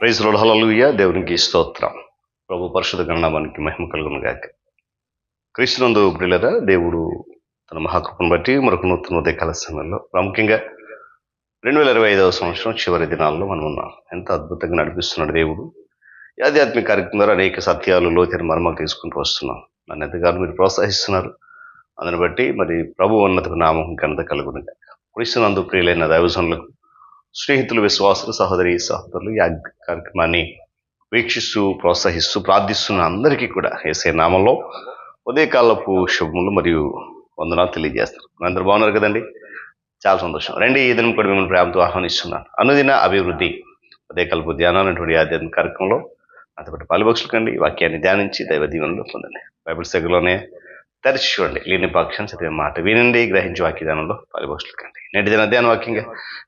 Praise హలలుయ దేవునికి స్తోత్రం. ప్రభు పరిషత్ గణనామానికి మహిమ కలుగును గాక క్రీస్తునందు ప్రియులరా దేవుడు తన మహాకృపను బట్టి మరొక నూతన ఉదయకాల సమయంలో ప్రాముఖ్యంగా రెండు వేల ఇరవై ఐదవ సంవత్సరం చివరి దినాల్లో మనం ఉన్నాం ఎంత అద్భుతంగా నడిపిస్తున్నాడు దేవుడు. ఈ ఆధ్యాత్మిక కార్యక్రమం ద్వారా అనేక సత్యాలు లోతైన మర్మాలు తీసుకుంటూ వస్తున్నాం. నన్ను ఎంతగానో మీరు ప్రోత్సహిస్తున్నారు. అందుని బట్టి మరి ప్రభు ఉన్నత నామం ఘనత కలుగును గాక క్రీస్తునందు ప్రియులైన దైవజనులకు స్నేహితులు విశ్వాసులు సహోదరి సహోదరులు ఈ కార్యక్రమాన్ని వీక్షిస్తూ ప్రోత్సహిస్తూ ప్రార్థిస్తున్న అందరికీ కూడా ఏసే నామంలో ఉదయకాలపు శుభములు మరియు వందనాలు తెలియజేస్తారు అందరూ బాగున్నారు కదండి? చాలా సంతోషం. రండి ఈ దినం కూడా మిమ్మల్ని ప్రేమతో ఆహ్వానిస్తున్నాను. అనుదిన అభివృద్ధి ఉదయకాలపు ధ్యానం అనేటువంటి ఆధ్యాత్మిక కార్యక్రమంలో అంతపాటు పాటు కండి వాక్యాన్ని ధ్యానించి దైవ దీవెనలో పొందండి. బైబిల్ దగ్గరలోనే తెరిచి చూడండి లేని పక్షం చదివే మాట వినండి గ్రహించి వాక్యదానంలో ధ్యానంలో కండి నేటి దిన అధ్యాయం వాక్యంగా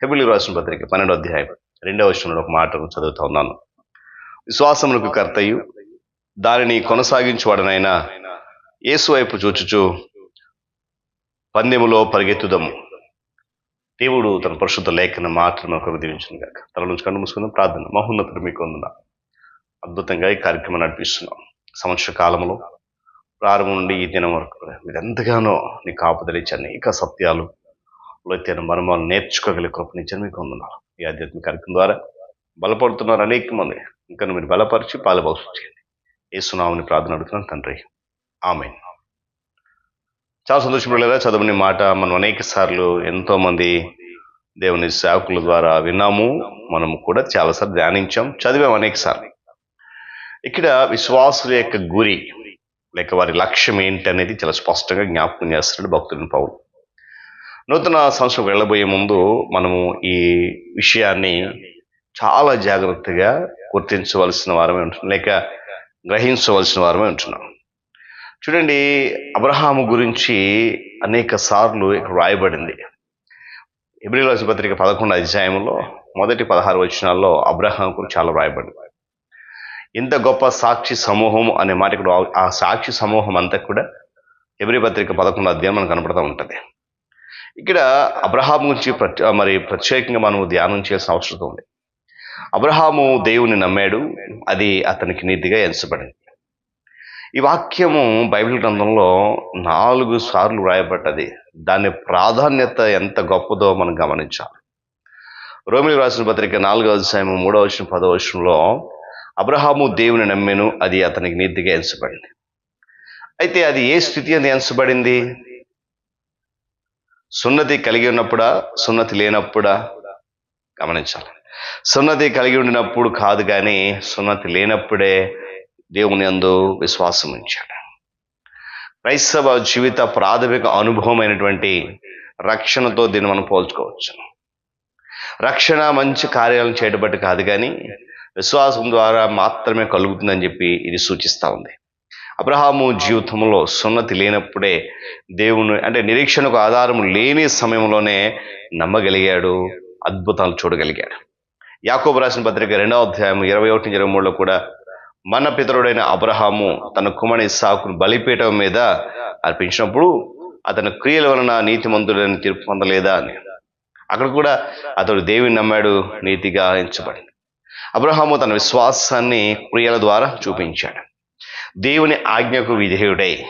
హెబిలి రాసిన పత్రిక పన్నెండో అధ్యాయం రెండవ విషయంలో ఒక మాటను చదువుతా ఉన్నాను. విశ్వాసములకు కర్తయు దానిని కొనసాగించువాడనైనా యేసు వైపు చూచుచు పందెములో పరిగెత్తుదము. దేవుడు తన పరిశుద్ధ లేఖన మాటను ఒక దీవించిన కాక తల నుంచి కన్ను మూసుకుందాం ప్రార్థన. మహోన్నతుడు మీకు అందున అద్భుతంగా ఈ కార్యక్రమం నడిపిస్తున్నాం. సంవత్సర కాలంలో ప్రారంభం నుండి ఈ దినం వరకు మీరు ఎంతగానో నీ కాపుదలిచ్చి అనేక సత్యాలు లోతైన మర్మాలు నేర్చుకోగలిగే కృపనిచ్చాను మీకు వందనాలు. ఈ ఆధ్యాత్మిక కార్యక్రమం ద్వారా బలపడుతున్నారు అనేక మంది. ఇంకా మీరు బలపరిచి పాలుభాష చేయండి. ఏసునామని ప్రార్థన అడుగుతున్నాను తండ్రి. ఆమె చాలా సంతోషపడలేదా చదవని మాట మనం అనేక సార్లు ఎంతోమంది దేవుని సేవకుల ద్వారా విన్నాము. మనము కూడా చాలాసార్లు ధ్యానించాం చదివాం అనేక సార్లు. ఇక్కడ విశ్వాసుల యొక్క గురి లేక వారి లక్ష్యం ఏంటి అనేది చాలా స్పష్టంగా జ్ఞాపకం చేస్తున్నాడు భక్తుడిని పౌలు. నూతన సంవత్సరం వెళ్ళబోయే ముందు మనము ఈ విషయాన్ని చాలా జాగ్రత్తగా గుర్తించవలసిన వారమే ఉంటున్నాం లేక గ్రహించవలసిన వారమే ఉంటున్నాం. చూడండి అబ్రహాము గురించి అనేక సార్లు ఇక్కడ రాయబడింది ఎబ్రిల్ పత్రిక పదకొండు అధ్యాయంలో మొదటి పదహారు వచనాల్లో అబ్రహాం గురించి చాలా రాయబడింది ఇంత గొప్ప సాక్షి సమూహం అనే మాట ఇక్కడ ఆ సాక్షి సమూహం అంతా కూడా ఎవరి పత్రిక పదకొండు అధ్యాయం మనకు కనపడుతూ ఉంటుంది. ఇక్కడ అబ్రహాం గురించి మరి ప్రత్యేకంగా మనం ధ్యానం చేయాల్సిన అవసరం ఉంది. అబ్రహాము దేవుని నమ్మాడు అది అతనికి నీతిగా ఎంచబడింది. ఈ వాక్యము బైబిల్ గ్రంథంలో నాలుగు సార్లు వ్రాయబడ్డది. దాని ప్రాధాన్యత ఎంత గొప్పదో మనం గమనించాలి. రోమిలి రాసిన పత్రిక నాలుగో అధ్యాయం మూడో వచ్చిన పదో వచనంలో అబ్రహాము దేవుని నమ్మెను అది అతనికి నీతిగా ఎంచబడింది. అయితే అది ఏ స్థితి అని ఎంచబడింది? సున్నతి కలిగి ఉన్నప్పుడా? సున్నతి లేనప్పుడా? గమనించాలి. సున్నతి కలిగి ఉండినప్పుడు కాదు కానీ సున్నతి లేనప్పుడే దేవుని అందు విశ్వాసం ఉంచాడు. క్రైస్తవ జీవిత ప్రాథమిక అనుభవమైనటువంటి రక్షణతో దీన్ని మనం పోల్చుకోవచ్చు. రక్షణ మంచి కార్యాలను చేయటబట్టి కాదు కానీ విశ్వాసం ద్వారా మాత్రమే కలుగుతుందని చెప్పి ఇది సూచిస్తూ ఉంది. అబ్రహాము జీవితంలో సున్నతి లేనప్పుడే దేవుని అంటే నిరీక్షణకు ఆధారం లేని సమయంలోనే నమ్మగలిగాడు అద్భుతాలు చూడగలిగాడు. యాకోబు రాసిన పత్రిక రెండవ అధ్యాయం ఇరవై ఒకటి ఇరవై మూడులో కూడా మన పితరుడైన అబ్రహాము తన కుమని సాకును బలిపీఠం మీద అర్పించినప్పుడు అతని క్రియల వలన నీతిమంతుడని తీర్పు పొందలేదా అని. అక్కడ కూడా అతడు దేవుని నమ్మాడు నీతిగా ఎంచబడింది. అబ్రహాము తన విశ్వాసాన్ని క్రియల ద్వారా చూపించాడు. దేవుని ఆజ్ఞకు విధేయుడై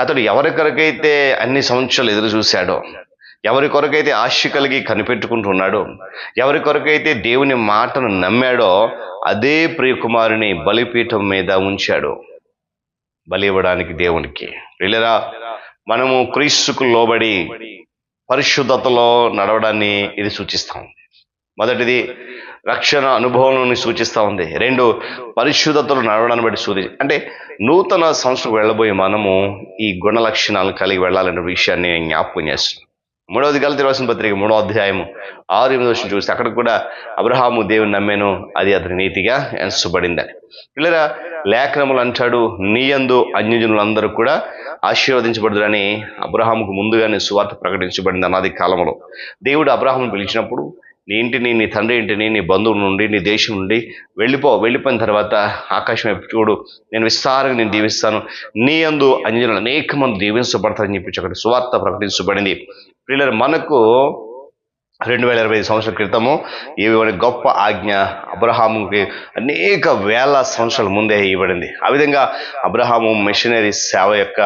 అతడు ఎవరి కొరకైతే అన్ని సంవత్సరాలు ఎదురు చూశాడో ఎవరి కొరకైతే ఆశ కలిగి కనిపెట్టుకుంటున్నాడో ఎవరి కొరకైతే దేవుని మాటను నమ్మాడో అదే ప్రియకుమారుని బలిపీఠం మీద ఉంచాడు. బలి ఇవ్వడానికి దేవునికి. వెళ్ళరా మనము క్రీస్తుకు లోబడి పరిశుద్ధతలో నడవడాన్ని ఇది సూచిస్తాం. మొదటిది రక్షణ అనుభవంలోని సూచిస్తూ ఉంది. రెండు పరిశుద్ధతలు నడవడాన్ని బట్టి సూచి అంటే నూతన సంస్థకు వెళ్ళబోయే మనము ఈ గుణ లక్షణాలు కలిగి వెళ్ళాలనే విషయాన్ని జ్ఞాపకం చేస్తున్నాను. మూడవది గలతి రాసిన పత్రిక మూడో అధ్యాయము ఆరు ఎనిమిది వచ్చిన చూస్తే అక్కడ కూడా అబ్రహాము దేవుని నమ్మేను అది అతని నీతిగా ఎంచబడిందని పిల్లరా లేఖనములు అంటాడు నీయందు అన్యజనులందరూ కూడా ఆశీర్వదించబడుదని అబ్రహాముకు ముందుగానే సువార్త ప్రకటించబడింది అనాది కాలంలో. దేవుడు అబ్రహామును పిలిచినప్పుడు నీ ఇంటిని నీ తండ్రి ఇంటిని నీ బంధువు నుండి నీ దేశం నుండి వెళ్ళిపో. వెళ్ళిపోయిన తర్వాత ఆకాశం వైపు చూడు. నేను విస్తారంగా నేను దీవిస్తాను. నీ అందు అంజనులు అనేక మంది దీవించబడతారని చెప్పి అక్కడ సువార్త ప్రకటించబడింది. పిల్లలు మనకు రెండు వేల ఇరవై ఐదు సంవత్సరాల క్రితము ఇవ్వబడిన గొప్ప ఆజ్ఞ అబ్రహాముకి అనేక వేల సంవత్సరాల ముందే ఇవ్వబడింది. ఆ విధంగా అబ్రహాము మిషనరీ సేవ యొక్క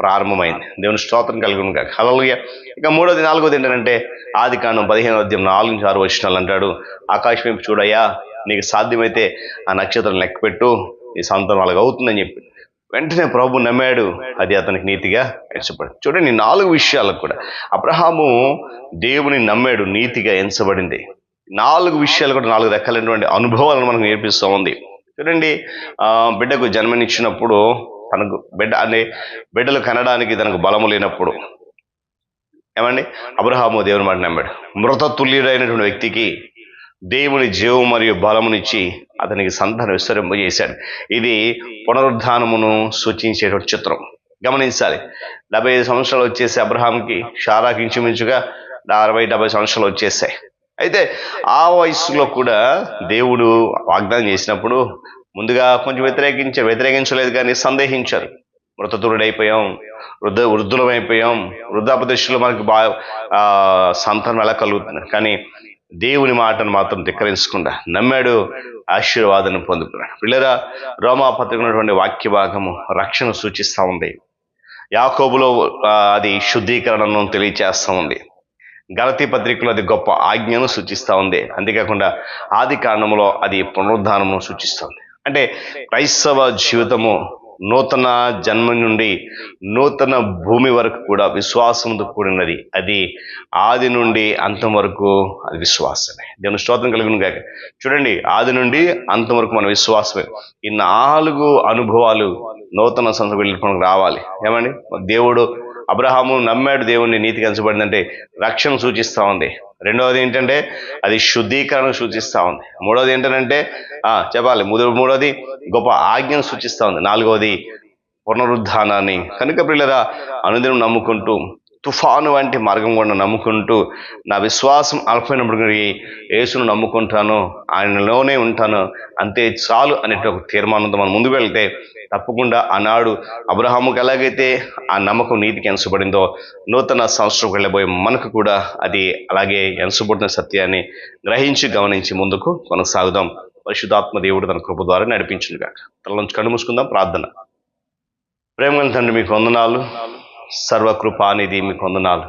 ప్రారంభమైంది. దేవుని స్తోత్రం కలిగి ఉంది హలలుగా ఇక మూడోది నాలుగోది ఏంటంటే ఆది కాండం పదిహేను అధ్యాయం నాలుగు నుంచి ఆరు వచ్చినాలు అంటాడు. ఆకాశం వైపు చూడయ్యా నీకు సాధ్యమైతే ఆ నక్షత్రం లెక్కపెట్టు నీ సంతానం అలాగ అవుతుందని చెప్పి. వెంటనే ప్రభు నమ్మాడు అది అతనికి నీతిగా ఎంచబడింది. చూడండి నాలుగు విషయాలకు కూడా. అబ్రహాము దేవుని నమ్మాడు నీతిగా ఎంచబడింది. నాలుగు విషయాలు కూడా నాలుగు రకాలైనటువంటి అనుభవాలను మనకు నేర్పిస్తూ ఉంది. చూడండి బిడ్డకు జన్మనిచ్చినప్పుడు తనకు బిడ్డ అనే బిడ్డలు కనడానికి తనకు బలము లేనప్పుడు. ఏమండి? అబ్రహాము దేవుని మాట నమ్మాడు. మృత తుల్యుడైనటువంటి వ్యక్తికి దేవుని జీవం మరియు బలమునిచ్చి అతనికి సంతానం విస్తరింపజేశాడు ఇది పునరుద్ధానమును సూచించేటువంటి చిత్రం. గమనించాలి. డెబ్బై ఐదు సంవత్సరాలు వచ్చేసి అబ్రహాంకి షారాకి ఇంచుమించుగా అరవై డెబ్బై సంవత్సరాలు వచ్చేసాయి. అయితే ఆ వయసులో కూడా దేవుడు వాగ్దానం చేసినప్పుడు ముందుగా కొంచెం వ్యతిరేకించారు వ్యతిరేకించలేదు కానీ సందేహించారు. మృతతురుడైపోయాం వృద్ధ వృద్ధులమైపోయాం. వృద్ధాపదశలో మనకి బాగా సంతానం ఎలా కలుగుతుంది? కానీ దేవుని మాటను మాత్రం ధిక్కరించకుండా నమ్మాడు ఆశీర్వాదాన్ని పొందుకున్నాడు. పిల్లరా రోమా వాక్య భాగము రక్షణ సూచిస్తూ ఉంది. యాకోబులో అది శుద్ధీకరణను తెలియచేస్తూ ఉంది. గలతీ పత్రికలో అది గొప్ప ఆజ్ఞను సూచిస్తూ ఉంది. అంతేకాకుండా ఆది కారణంలో అది పునరుద్ధానమును సూచిస్తుంది అంటే క్రైస్తవ జీవితము నూతన జన్మ నుండి నూతన భూమి వరకు కూడా విశ్వాసంతో కూడినది. అది ఆది నుండి అంతం వరకు అది విశ్వాసమే. దేవుని స్తోత్రం కలిగిన గాక. చూడండి ఆది నుండి అంతం వరకు మన విశ్వాసమే. ఈ నాలుగు అనుభవాలు నూతన సంస్థ రావాలి. ఏమండి? దేవుడు అబ్రహాము నమ్మాడు దేవుణ్ణి నీతికి ఎంచబడిందంటే రక్షణ సూచిస్తూ ఉంది. రెండవది ఏంటంటే అది శుద్ధీకరణ సూచిస్తూ ఉంది. మూడవది ఏంటంటే చెప్పాలి. మూడవది గొప్ప ఆజ్ఞను సూచిస్తూ ఉంది. నాలుగవది పునరుద్ధానాన్ని. కనుక ప్రిల్లరా అనుదినం నమ్ముకుంటూ తుఫాను వంటి మార్గం కూడా నమ్ముకుంటూ నా విశ్వాసం అల్పమైనప్పుడు యేసును నమ్ముకుంటాను ఆయనలోనే ఉంటాను అంతే చాలు అనేట ఒక తీర్మానంతో మనం ముందుకు వెళ్తే తప్పకుండా ఆనాడు అబ్రహాముకు ఎలాగైతే ఆ నమ్మకం నీతికి ఎంచబడిందో నూతన సంవత్సరం వెళ్ళబోయే మనకు కూడా అది అలాగే ఎంచబడిన సత్యాన్ని గ్రహించి గమనించి ముందుకు కొనసాగుదాం. పరిశుధాత్మ దేవుడు తన కృప ద్వారా నడిపించుగా తల నుంచి కళ్ళు మూసుకుందాం ప్రార్థన. ప్రేమగల తండ్రి మీకు వందనాలు. అనేది మీకు వందనాలు.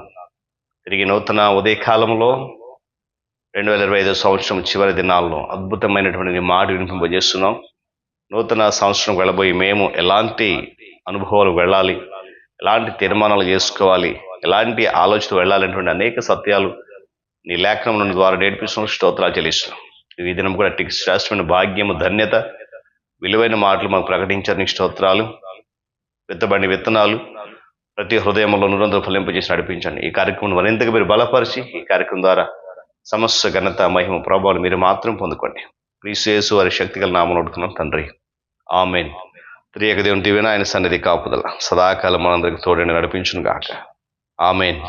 తిరిగి నూతన ఉదయకాలంలో రెండు వేల ఇరవై ఐదో సంవత్సరం చివరి దినాల్లో అద్భుతమైనటువంటి మాట వినిపింపజేస్తున్నాం. నూతన సంవత్సరం వెళ్ళబోయి మేము ఎలాంటి అనుభవాలు వెళ్ళాలి? ఎలాంటి తీర్మానాలు చేసుకోవాలి? ఎలాంటి ఆలోచన వెళ్ళాలనేటువంటి అనేక సత్యాలు నీ లేఖనం ద్వారా నేర్పిస్తున్న స్తోత్రాలు చెల్లిస్తున్నాం. ఈ దినం కూడా అట్టి శ్రేష్టమైన భాగ్యము ధన్యత విలువైన మాటలు మాకు ప్రకటించారు నీ స్తోత్రాలు. విత్తబడిన విత్తనాలు ప్రతి హృదయంలో నిరంతరం ఫలింపజేసి నడిపించండి. ఈ కార్యక్రమం మరింతగా మీరు బలపరిచి ఈ కార్యక్రమం ద్వారా సమస్య ఘనత మహిమ ప్రభావాలు మీరు మాత్రం పొందుకోండి. క్రీస్తు వారి శక్తిగల నామం అడుగుతున్నాం తండ్రి. ఆమెన్. త్రియక దేవుని దివ్యన ఆయన సన్నిధి కాపుదల. సదాకాలం మనందరికి తోడని నడిపించును గాక ఆమెన్.